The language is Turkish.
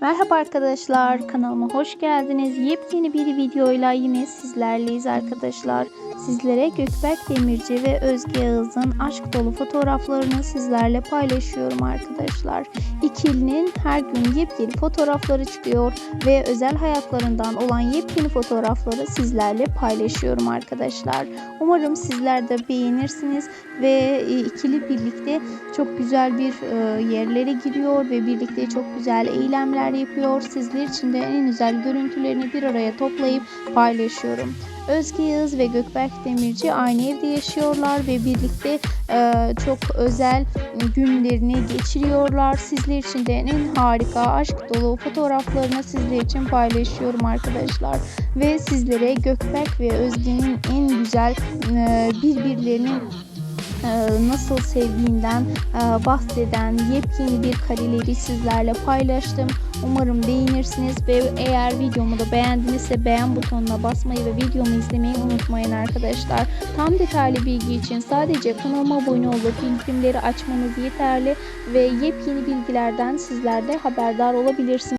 Merhaba arkadaşlar kanalıma hoş geldiniz. Yepyeni bir videoyla yine sizlerleyiz arkadaşlar. Sizlere Gökberk Demirci ve Özge Yağız'ın aşk dolu fotoğraflarını sizlerle paylaşıyorum arkadaşlar. İkilinin her gün yepyeni fotoğrafları çıkıyor ve özel hayatlarından olan yepyeni fotoğrafları sizlerle paylaşıyorum arkadaşlar. Umarım sizler de beğenirsiniz ve e, ikili birlikte çok güzel bir e, yerlere giriyor ve birlikte çok güzel eylemler yapıyor. Sizler için de en güzel görüntülerini bir araya toplayıp paylaşıyorum. Özge Yağız ve Gökberk Demirci aynı evde yaşıyorlar ve birlikte e, çok özel günlerini geçiriyorlar. Sizler için de en harika aşk dolu fotoğraflarını sizler için paylaşıyorum arkadaşlar. Ve sizlere Gökberk ve Özge'nin en güzel e, birbirlerinin nasıl sevdiğinden e, bahseden yepyeni bir kareleri sizlerle paylaştım. Umarım beğenirsiniz ve eğer videomu da beğendinizse beğen butonuna basmayı ve videomu izlemeyi unutmayın arkadaşlar. Tam detaylı bilgi için sadece kanalıma abone olup bildirimleri açmanız yeterli ve yepyeni bilgilerden sizler de haberdar olabilirsiniz.